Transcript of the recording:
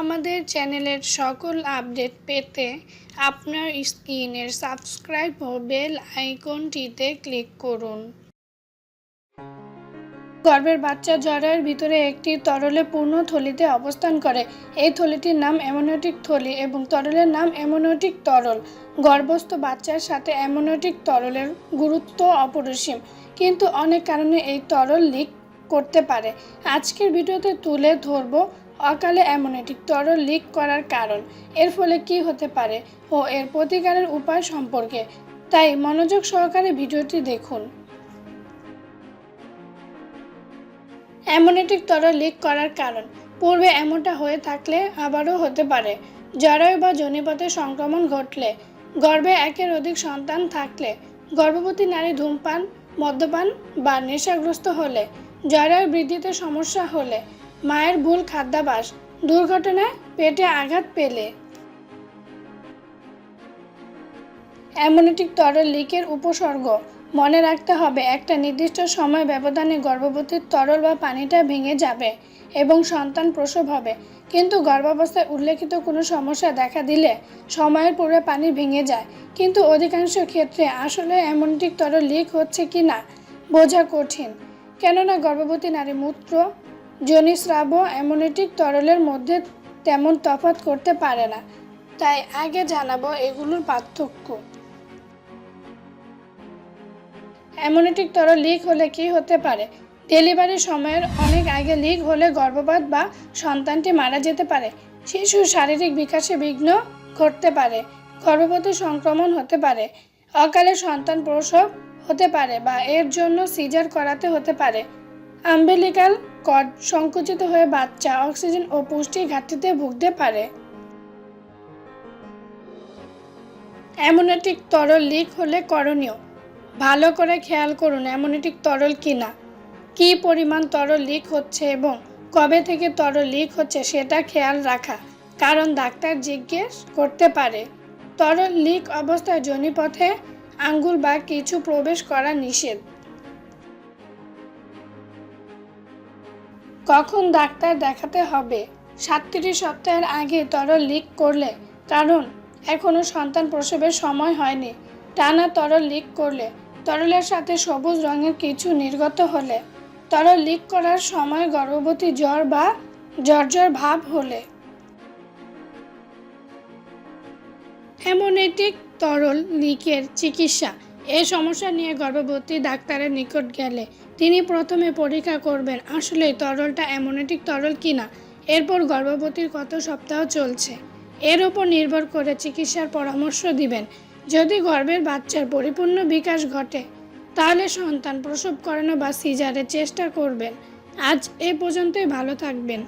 আমাদের চ্যানেলের সকল আপডেট পেতে আপনার স্ক্রিনের সাবস্ক্রাইব ও বেল আইকনটিতে ক্লিক করুন। গর্ভের বাচ্চা জরায়ুর ভিতরে একটি তরলে পূর্ণ থলিতে অবস্থান করে। এই থলিটির নাম অ্যামোনোটিক থলি এবং তরলের নাম অ্যামোনোটিক তরল। গর্ভস্থ বাচ্চার সাথে অ্যামোনোটিক তরলের গুরুত্ব অপরিসীম, কিন্তু অনেক কারণে এই তরল লিক করতে পারে। আজকের ভিডিওতে তুলে ধরব অকালে অ্যামোনিয়টিক তরল লিক করার কারণ। এর ফলে কি হতে পারে ও এর প্রতিকারের উপায় সম্পর্কে? তাই মনোযোগ সহকারে ভিডিওটি দেখুন। অ্যামোনিটিক তরল লিক করার কারণ। পূর্বে এমনটা হয়ে থাকলে আবারও হতে পারে। জরায়ু বা জনিপথে সংক্রমণ ঘটলে, গর্ভে একের অধিক সন্তান থাকলে, গর্ভবতী নারী ধূমপান, মদ্যপান বা নেশাগ্রস্ত হলে জরায়ু বৃদ্ধিতে সমস্যা হলে মায়ের ভুল খাদ্যাভাস, দুর্ঘটনায় পেটে আঘাত পেলে। অ্যামোনিটিক তরল লিকের উপসর্গ। মনে রাখতে হবে, একটা নির্দিষ্ট সময় ব্যবধানে গর্ভবতীর তরল বা পানিটা ভেঙে যাবে এবং সন্তান প্রসব হবে। কিন্তু গর্ভাবস্থায় উল্লেখিত কোনো সমস্যা দেখা দিলে সময়ের পূর্বে পানি ভেঙে যায়। কিন্তু অধিকাংশ ক্ষেত্রে আসলে অ্যামোনিটিক তরল লিক হচ্ছে কি না বোঝা কঠিন। কেননা গর্ভবতী নারী মূত্র জনিস্রাব অ্যামোনিটিক তরলের মধ্যে তেমন তফাৎ করতে পারে না, তাই আগে জানাব এগুলোর পার্থক্য। অ্যামোনিটিক তরল লিক হলে কি হতে পারে? ডেলিভারির সময়ের অনেক আগে লিক হলে গর্ভপাত বা সন্তানটি মারা যেতে পারে। শিশুর শারীরিক বিকাশে বিঘ্ন ঘটতে পারে গর্ভবতী সংক্রমণ হতে পারে, অকালে সন্তান প্রসব হতে পারে বা এর জন্য সিজার করাতে হতে পারে। আম্বেলিকাল কর্ড সংকুচিত হয়ে বাচ্চা অক্সিজেন ও পুষ্টির ঘাটতিতে ভুগতে পারে। অ্যামোনেটিক তরল লিক হলে করণীয়। ভালো করে খেয়াল করুন অ্যামোনেটিক তরল কিনা। কি পরিমাণ তরল লিক হচ্ছে এবং কবে থেকে তরল লিক হচ্ছে সেটা খেয়াল রাখা। কারণ ডাক্তার জিজ্ঞেস করতে পারে। তরল লিক অবস্থায় জনিপথে আঙ্গুল বা কিছু প্রবেশ করা নিষেধ। কখন ডাক্তার দেখাতে হবে? সাতত্রিশ সপ্তাহের আগে তরল লিক করলে, কারণ এখনও সন্তান প্রসবের সময় হয়নি। টানা তরল লিক করলে, তরলের সাথে সবুজ রঙের কিছু নির্গত হলে, তরল লিক করার সময় গর্ভবতী জ্বর বা জ্বর ভাব হলে। অ্যামোনেটিক তরল লিকের চিকিৎসা। এই সমস্যা নিয়ে গর্ভবতী ডাক্তারের নিকট গেলে তিনি প্রথমে পরীক্ষা করবেন, আসলে তরলটা অ্যামোনেটিক তরল কিনা? এরপর গর্ভবতীর কত সপ্তাহ চলছে? এর ওপর নির্ভর করে চিকিৎসার পরামর্শ দিবেন। যদি গর্ভের বাচ্চার পরিপূর্ণ বিকাশ ঘটে, তাহলে সন্তান প্রসব করানো বা সিজারের চেষ্টা করবেন। আজ এ পর্যন্তই, ভালো থাকবেন।